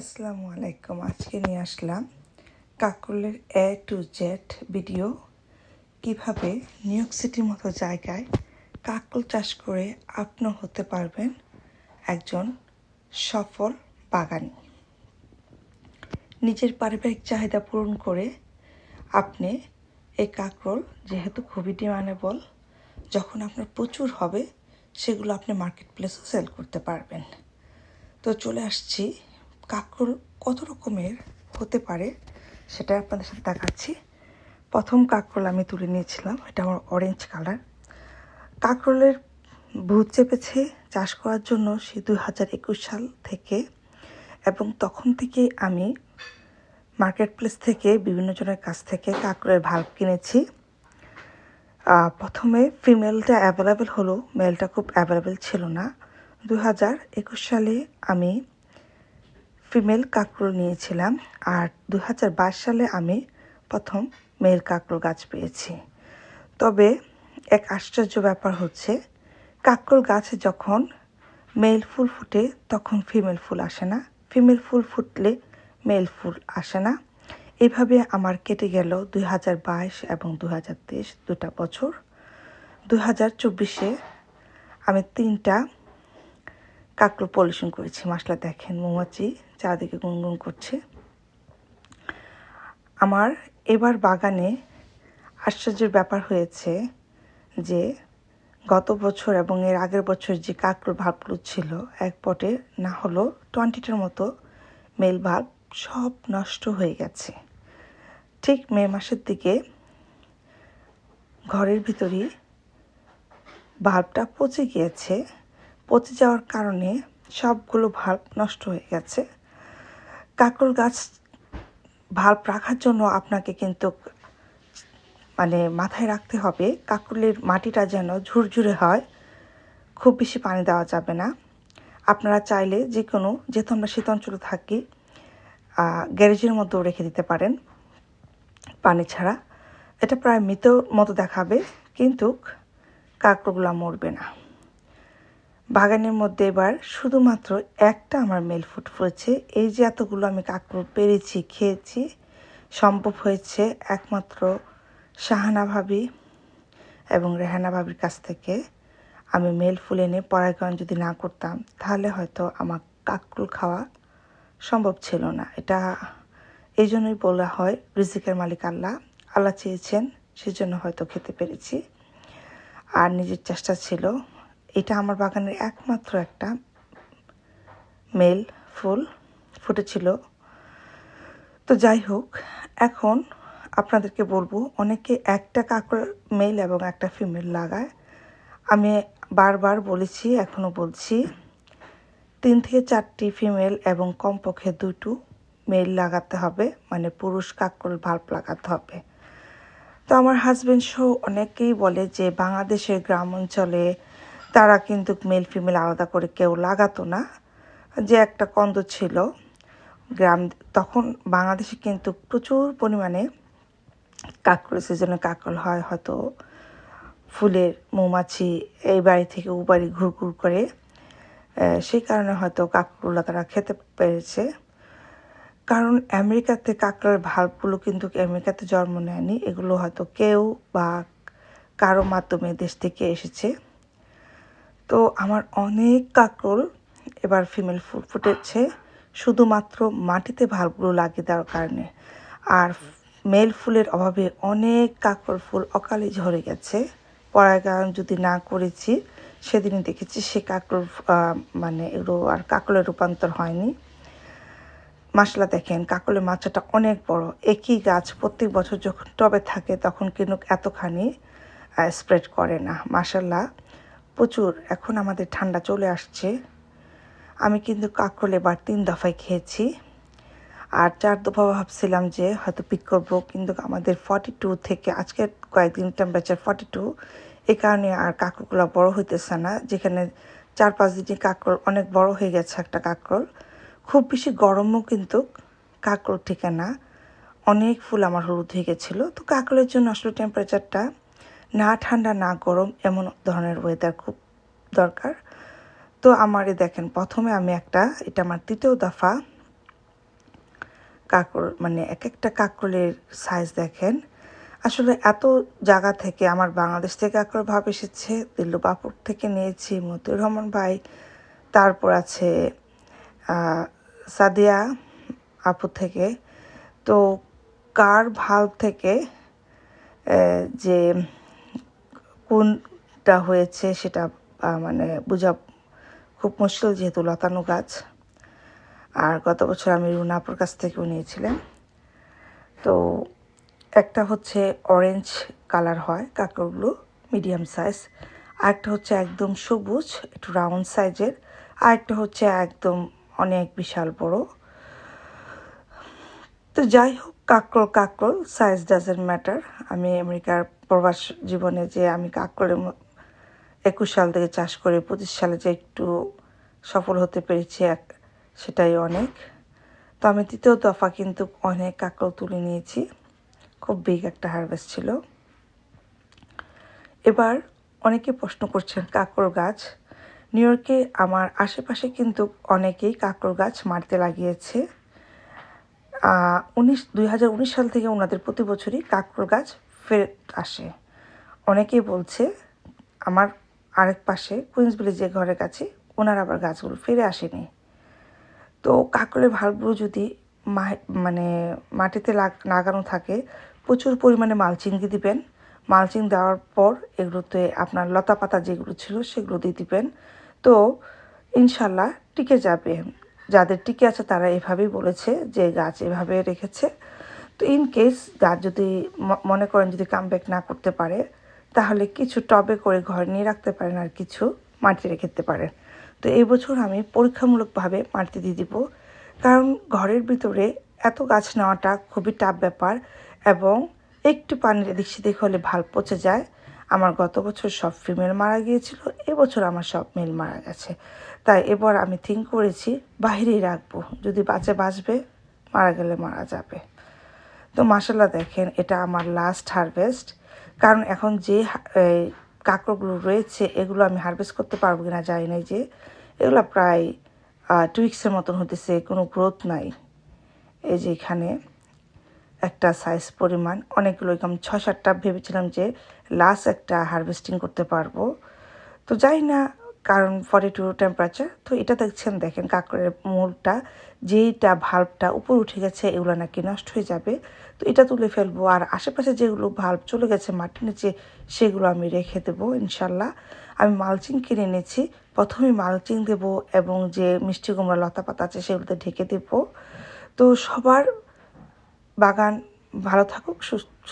আসসালামু আলাইকুম, আজকে নিয়ে আসলাম কাকলের এ টু জেড ভিডিও কীভাবে নিউ ইয়র্ক সিটির মতো জায়গায় কাকল চাষ করে আপনিও হতে পারবেন একজন সফল বাগানি। নিজের পারিবারিক চাহিদা পূরণ করে আপনি এই কাকরোল যেহেতু খুবই ডিমান্ডেবল যখন আপনার প্রচুর হবে, সেগুলো আপনি মার্কেট প্লেসে সেল করতে পারবেন। তো চলে আসছি কাকরোল কত রকমের হতে পারে সেটা আপনাদের সাথে দেখাচ্ছি। প্রথম কাকরোল আমি তুলে নিয়েছিলাম, এটা আমার অরেঞ্জ কালার কাকরোলের ভূত চেপেছে চাষ করার জন্য সে দুই হাজার একুশ সাল থেকে এবং তখন থেকে আমি মার্কেট প্লেস থেকে বিভিন্ন জনের কাছ থেকে কাকরোলের ভাল্ব কিনেছি। প্রথমে ফিমেলটা অ্যাভেলেবেল হলো মেলটা খুব অ্যাভেলেবেল ছিল না। দু হাজার একুশ সালে আমি ফিমেল কাকরোল নিয়েছিলাম। আর দু হাজার বাইশ সালে আমি প্রথম মেল কাকরোল গাছ পেয়েছি। তবে এক আশ্চর্য ব্যাপার হচ্ছে কাকরোল গাছে যখন মেল ফুল ফুটে, তখন ফিমেল ফুল আসে না। ফিমেল ফুল ফুটলে মেল ফুল আসে না। এভাবে আমার কেটে গেল দুই হাজার বাইশ এবং দু হাজার তেইশ, দুটা বছর। দু হাজার চব্বিশে আমি তিনটা কাকড় পলিউশন করেছি, মশলা দেখেন, মৌমাছি চারদিকে গুনগুন করছে। আমার এবার বাগানে আশ্চর্যের ব্যাপার হয়েছে যে, গত বছর এবং এর আগের বছর যে কাকড় ভাল্বগুলো ছিল, এক পটে না হলো টোয়েন্টিটার মতো মেল ভাল্ব সব নষ্ট হয়ে গেছে। ঠিক মে মাসের দিকে ঘরের ভিতরই ভাবটা পচে গিয়েছে। পচে যাওয়ার কারণে সবগুলো ভাল্ব নষ্ট হয়ে গেছে। কাকরোল গাছ ভাল্ব রাখার জন্য আপনাকে কিন্তু মানে মাথায় রাখতে হবে, কাকরুলের মাটিটা যেন ঝুরঝুরে হয়। খুব বেশি পানি দেওয়া যাবে না। আপনারা চাইলে যে কোনো যেহেতু আমরা শীত অঞ্চলে থাকি গ্যারেজের মধ্যেও রেখে দিতে পারেন পানি ছাড়া। এটা প্রায় মৃত মতো দেখাবে, কিন্তু কাকড়গুলো মরবে না। বাগানের মধ্যে এবার শুধুমাত্র একটা আমার মেল ফুট ফুটেছে। এই যে এতগুলো আমি কাকড় পেরেছি, খেয়েছি, সম্ভব হয়েছে একমাত্র শাহানা ভাবি এবং রেহানা ভাবির কাছ থেকে আমি মেল ফুল এনে পরাগায়ন যদি না করতাম, তাহলে হয়তো আমার কাকরুল খাওয়া সম্ভব ছিল না। এটা এই জন্যই বলা হয় রিজিকের মালিক আল্লাহ। আল্লাহ চেয়েছেন, সেজন্য হয়তো খেতে পেরেছি। আর নিজের চেষ্টা ছিল এটা আমার বাগানের একমাত্র একটা মেল ফুল ফুটেছিল। তো যাই হোক, এখন আপনাদেরকে বলব, অনেকে একটা কাকড় মেল এবং একটা ফিমেল লাগায়। আমি বারবার বলেছি এখনও বলছি, তিন থেকে চারটি ফিমেল এবং কমপক্ষে দুটো মেল লাগাতে হবে মানে পুরুষ কাকল ভাল্ব লাগাতে হবে। তো আমার হাজব্যান্ড সহ অনেকেই বলে যে, বাংলাদেশের গ্রাম অঞ্চলে তারা কিন্তু মেল ফিমেল আলাদা করে কেউ লাগাতো না। যে একটা কন্দ ছিল, গ্রাম তখন বাংলাদেশে কিন্তু প্রচুর পরিমাণে কাকড় সিজনে কাকল হয়, হয়তো ফুলের মৌমাছি এই বাড়ি থেকে ও বাড়ি ঘুরঘুর করে সেই কারণে হয়তো কাকড়গুলো তারা খেতে পেরেছে। কারণ আমেরিকাতে কাঁকড়ার ভাল্বগুলো কিন্তু আমেরিকাতে জন্ম নেয়নি, এগুলো হয়তো কেউ বা কারও মাধ্যমে দেশ থেকে এসেছে। তো আমার অনেক কাঁকড় এবার ফিমেল ফুল ফুটেছে। শুধুমাত্র মাটিতে ভালগুলো লাগিয়ে দেওয়ার কারণে। আর মেল ফুলের অভাবে অনেক কাকড় ফুল অকালে ঝরে গেছে। পরাগায়ন যদি না করেছি, সেদিনই দেখেছি সে কাকড় মানে এগুলো আর কাকলের রূপান্তর হয়নি। মাসলা দেখেন কাকলের মাচাটা অনেক বড়। একই গাছ প্রত্যেক বছর যখন টবে থাকে, তখন কিন্তু এতখানি স্প্রেড করে না। মাসাল্লাহ প্রচুর, এখন আমাদের ঠান্ডা চলে আসছে। আমি কিন্তু কাকরোল এবার তিন দফায় খেয়েছি। আর চার দফা ভাবছিলাম যে হয়তো পিক করব, কিন্তু আমাদের ফর্টি টু থেকে আজকের কয়েকদিন টেম্পারেচার ফর্টি টু এই কারণে আর কাকরগুলো বড় হইতেছে না, যেখানে চার পাঁচ দিনে কাকরোল অনেক বড় হয়ে গেছে একটা কাকরোল। খুব বেশি গরমও কিন্তু কাকরোল ঠিকানা অনেক ফুল আমার হলুদ হয়ে গেছিল। তো কাকরোলের জন্য আসলে টেম্পারেচারটা না ঠান্ডা, না গরম এমন ধরনের ওয়েদার খুব দরকার। তো আমারে দেখেন, প্রথমে আমি একটা, এটা আমার তৃতীয় দফা কাকর মানে এক একটা কাকরলের সাইজ দেখেন। আসলে এত জায়গা থেকে আমার বাংলাদেশ থেকে কাকর ভাব এসেছে, দিল্লুবাপুর থেকে নিয়েছি, মতিউর রহমান ভাই, তারপর আছে সাদিয়া আপু থেকে। তো কার ভালো থেকে যে কোনটা হয়েছে সেটা মানে বোঝা খুব মুশকিল যেহেতু লতানো গাছ। আর গত বছর আমি রুনাপুর কাছ থেকেও নিয়েছিলাম। তো একটা হচ্ছে অরেঞ্জ কালার হয়, কাঁকড়গুলো মিডিয়াম সাইজ আরেকটা হচ্ছে একদম সবুজ, একটু রাউন্ড সাইজের আরেকটা হচ্ছে একদম অনেক বিশাল বড়। তো যাই হোক কাকরোল কাকরোল সাইজ ডাজেন্ট ম্যাটার আমি আমেরিকার প্রবাস জীবনে যে আমি কাকরোলের একুশ সাল থেকে চাষ করে, পঁচিশ সালে যে একটু সফল হতে পেরেছি, এক সেটাই অনেক। তো আমি তৃতীয় দফা কিন্তু অনেক কাকরোল তুলে নিয়েছি। খুব বিগ একটা হারভেস্ট ছিল। এবার অনেকে প্রশ্ন করছেন কাকর গাছ? নিউ ইয়র্কে আমার আশেপাশে কিন্তু অনেকেই কাকর গাছ মারতে লাগিয়েছে। উনিশ দুই হাজার উনিশ সাল থেকে ওনাদের প্রতি বছরই কাকর গাছ ফেরত আসে। অনেকেই বলছে, আমার আরেক পাশে কুইন্সবিলি যে ঘরের কাছে ওনার আবার গাছগুলো ফিরে আসেনি। তো কাকরের ভালগুলো যদি মানে মাটিতে লাগানো থাকে, প্রচুর পরিমাণে মালচিং দিয়ে দিবেন। মালচিং দেওয়ার পর এগুলোতে আপনার লতা পাতা যেগুলো ছিল সেগুলো দিয়ে দিবেন। তো ইনশাল্লাহ টিকে যাবে। যাদের টিকে আছে তারা এভাবেই বলেছে যে গাছ এভাবে রেখেছে। তো ইন কেস গাছ যদি মনে করেন যদি কামব্যাক না করতে পারে, তাহলে কিছু টবে করে ঘর নিয়ে রাখতে পারেন আর কিছু মাটি রেখে দিতে পারেন। তো এই বছর আমি পরীক্ষামূলকভাবে মাটি দিয়ে দিব। কারণ ঘরের ভিতরে এত গাছ নেওয়াটা খুবই টাফ ব্যাপার এবং একটু পানির এদিক সেদিক হলে ভালো পচে যায়। আমার গত বছর সব ফিমেল মারা গিয়েছিল এবছর আমার সব মেল মারা গেছে। তাই এবার আমি থিঙ্ক করেছি, বাহিরেই রাখব। যদি বাঁচে বাঁচবে, মারা গেলে মারা যাবে। তো মাসাল্লাহ দেখেন, এটা আমার লাস্ট হারভেস্ট কারণ এখন যে কাঁকড়গুলো রয়েছে, এগুলো আমি হারভেস্ট করতে পারব কিনা জানি না যে, এগুলো প্রায় টু উইক্সের মতন হতেছে, কোনো গ্রোথ নাই। এই যে এখানে একটা সাইজ পরিমাণ, অনেকগুলো এরকম ছ সাতটা ভেবেছিলাম যে লাস্ট একটা হারভেস্টিং করতে পারব। তো যাই না কারণ ফর্টি টু টেম্পারেচার তো এটা দেখছেন, দেখেন কাকরের মূলটা, যেইটা ভাল্বটা উপর উঠে গেছে, এগুলো নাকি নষ্ট হয়ে যাবে। তো এটা তুলে ফেলব, আর আশেপাশে যেগুলো ভাল্ব চলে গেছে মাটির নিচে, সেগুলো আমি রেখে দেবো, ইনশাল্লাহ। আমি মালচিং কিনে এনেছি প্রথমে মালচিং দেব এবং যে মিষ্টি কুমড়া লতা পাতা আছে, সেগুলোতে ঢেকে দেব। তো সবার বাগান ভালো থাকুক সুন্দর